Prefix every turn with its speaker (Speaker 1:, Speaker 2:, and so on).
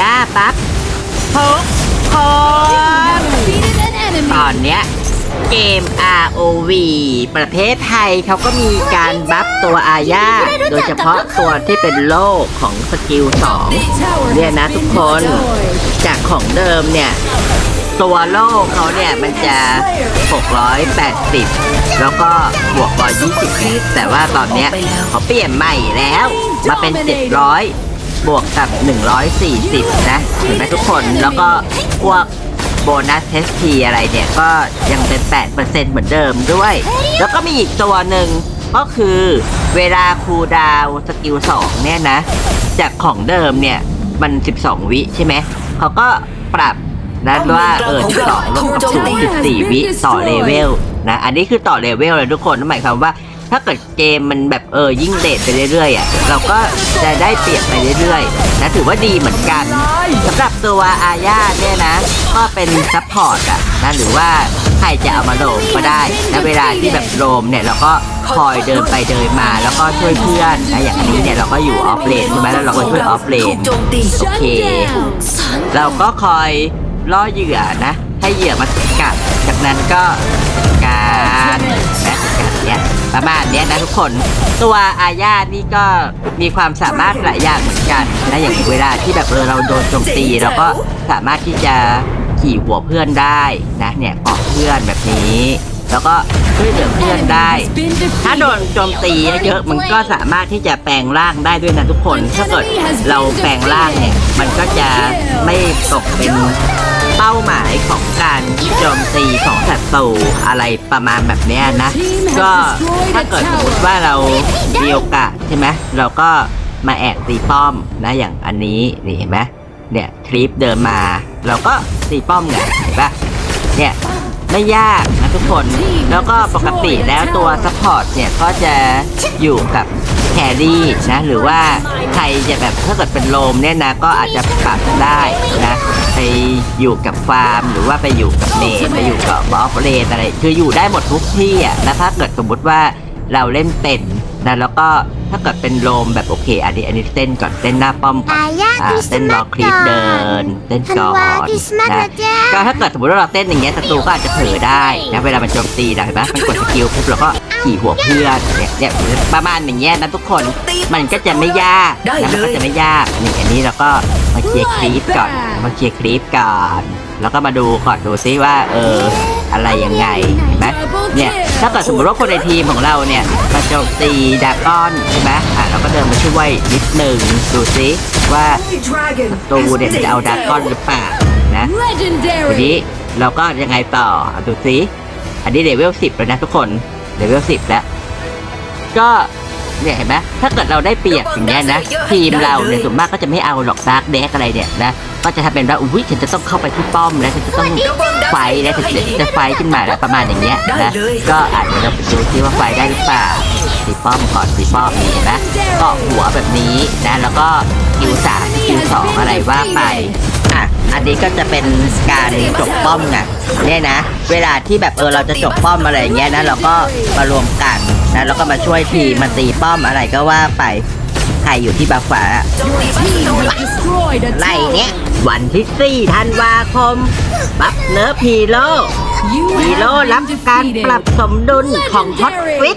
Speaker 1: ย่าปั๊บทุกคนตอนเนี้ยเกม ROV ประเทศไทยเขาก็มีการบัฟตัวอาญาโดยเฉพาะตัวที่เป็นโลกของสกิล2เนี่ยนะทุกคน จากของเดิมเนี่ย ตัวโลกเขาเนี่ยมันจะ 680 แล้วก็บวก120นะแต่ว่าตอนเนี้ยเขาเปลี่ยนใหม่แล้ว มาเป็น 700 บวกกับ 140 นะเห็นไหมทุกคนแล้วก็พวกโบนัสเทสทีอะไรเนี่ย ก็ยังเป็น 8%เหมือนเดิมด้วย แล้วก็มีอีกตัวหนึ่งก็คือเวลาคูลดาวสกิล 2 เนี่ยนะ จากของเดิมเนี่ย มัน 12 วิใช่ไหม เขาก็ปรับนะว่าเออ12ลบกับ14 วิต่อเลเวลนะ อันนี้คือต่อเลเวลเลยทุกคนนั่นหมายความว่า ถ้าเกิดเกมมันแบบเออยิ่งเลทไปเรื่อยๆอะเราก็จะได้เปรียบไปเรื่อยๆนะถือว่าดีเหมือนกันสำหรับตัวอาญาเนี่ยนะ ก็เป็นซัพพอร์ตอะนะหรือว่าใครจะเอามาโลมก็ได้นะเวลาที่แบบโลมเนี่ยเราก็คอยเดินไปเดินมาแล้วก็ช่วยเพื่อนนะอย่างอันนี้เนี่ยเราก็อยู่ออฟเลนใช่ไหมแล้วเราก็ช่วยออฟเลน
Speaker 2: โอ
Speaker 1: เค เราก็คอยล่อเหยื่อนะ ให้เหยื่อมากัดจากนั้นก็การนะกัดเนี่ย ประมาณเนี้ยนะทุกคน ตัวอาญานี่ก็มีความสามารถหลายอย่างเหมือนกันนะอย่างเวลาที่แบบเออเราโดนโจมตีเราก็สามารถที่จะขี่หัวเพื่อนได้นะเนี่ยเกาะเพื่อนแบบนี้ แล้วก็ช่วยเหลือเพื่อนได้ ถ้าโดนโจมตีเยอะๆมันก็สามารถที่จะแปลงร่างได้ด้วยนะทุกคน ถ้าเกิดเราแปลงร่างเนี่ยมันก็จะไม่ตกเป็นเป้าหมาย ของการโจมตีของศัตรูอะไรประมาณแบบเนี้ยนะ ก็ถ้าเกิดสมมติว่าเรามีโอกาสใช่ไหมเราก็มาแอบตีป้อมนะอย่างอันนี้นี่เห็นไหมเนี่ยคลิปเดินมา เราก็ตีป้อมไงเห็นปะเนี่ยไม่ยากนะทุกคน แล้วก็ปกติแล้วตัวซัพพอร์ตเนี่ยก็จะอยู่กับ แครี่นะหรือว่าใครจะแบบถ้าเกิดเป็นโลมเนี่ยนะก็อาจจะปรับได้นะไปอยู่กับฟาร์ม หรือว่าไปอยู่กับเมนไปอยู่กับบอฟเลนอะไรคืออยู่ได้หมดทุกที่อะนะถ้าเกิดสมมุติว่าเราเล่นเป็นนะแล้วก็ถ้าเกิดเป็นโลมแบบโอเค อันนี้อันนี้เต้นก่อนเต้นหน้าป้อมก่อน
Speaker 3: อาญา
Speaker 1: อ่า
Speaker 3: คริสต์
Speaker 1: เต้นร
Speaker 3: มา
Speaker 1: อ
Speaker 3: ส
Speaker 1: คลิป
Speaker 3: ก่
Speaker 1: เดิ
Speaker 3: อน
Speaker 1: นเต้น
Speaker 3: ธัน
Speaker 1: ก่อ
Speaker 3: วานคริสต์มาส
Speaker 1: นะ
Speaker 3: นะจ๊ะ
Speaker 1: ก็ถ้าเกิดสมมติว่าเราเต้นอย่างเงี้ยศัตรูก็อาจจะเผลอได้นะเวลามันโจมตีนะเห็นไหมมันกดสกิลปุ๊บเราก็ ขี่หัวเพื่อนเนี่ยเนี่ยประมาณอย่างเงี้ยนะทุกคน มันก็จะไม่ยากนะมันก็จะไม่ยากนี่อันนี้เราก็มาเคลียร์คลิปก่อน มาเคลียร์คลิปก่อน แล้วก็มาดูก่อนดูซิว่า เออ อะไรยังไงเห็นไหมเนี่ย ถ้าเกิดสมมติว่าคนในทีมของเราเนี่ยมาโจมตีดราก้อนใช่ไหมอะเราก็เดินมาช่วยนิดนึงดูซิว่าตูเนี่ยมันจะเอาดราก้อนหรือเปล่านะทีนี้
Speaker 4: Legendary.
Speaker 1: เราก็ยังไงต่ออะดูสิอันนี้เลเวลสิบแล้วนะทุกคน เลเวลสิบแล้ว ก็เนี่ยเห็นไหมถ้าเกิดเราได้เปรียบอย่างเงี้ยนะ ทีมเราเนี่ยส่วนมากก็จะไม่เอาหรอกดาร์กเดกอะไรเนี่ยนะก็จะทำเป็นว่าอุ้ยฉันจะต้องเข้าไปที่ป้อมแล้วฉันจะต้องไฟท์แล้วฉันจะจะไฟท์ขึ้นมาแล้วประมาณอย่างเงี้ยนะก็อาจจะเราไปดูที่ว่าไฟท์ได้หรือเปล่าตีป้อมก่อนตีป้อมนี่เห็นไหมเกาะหัวแบบนี้นะแล้วก็คิวสามคิวสองอะไรว่าไป อันนี้ก็จะเป็นการจบป้อมไงเนี่ยนะ เวลาที่แบบเออเราจะจบป้อมอะไรอย่างเงี้ยนะเราก็มารวมกันนะแล้วก็มาช่วยทีมมาตีป้อมอะไรก็ว่าไปใครอยู่ที่บัฟฟ้าไล่เนี้ยวันที่ 4 ธันวาคม บัฟเนิร์ฟฮีโร่พีโร่รับการปรับสมดุลของฮอตฟิต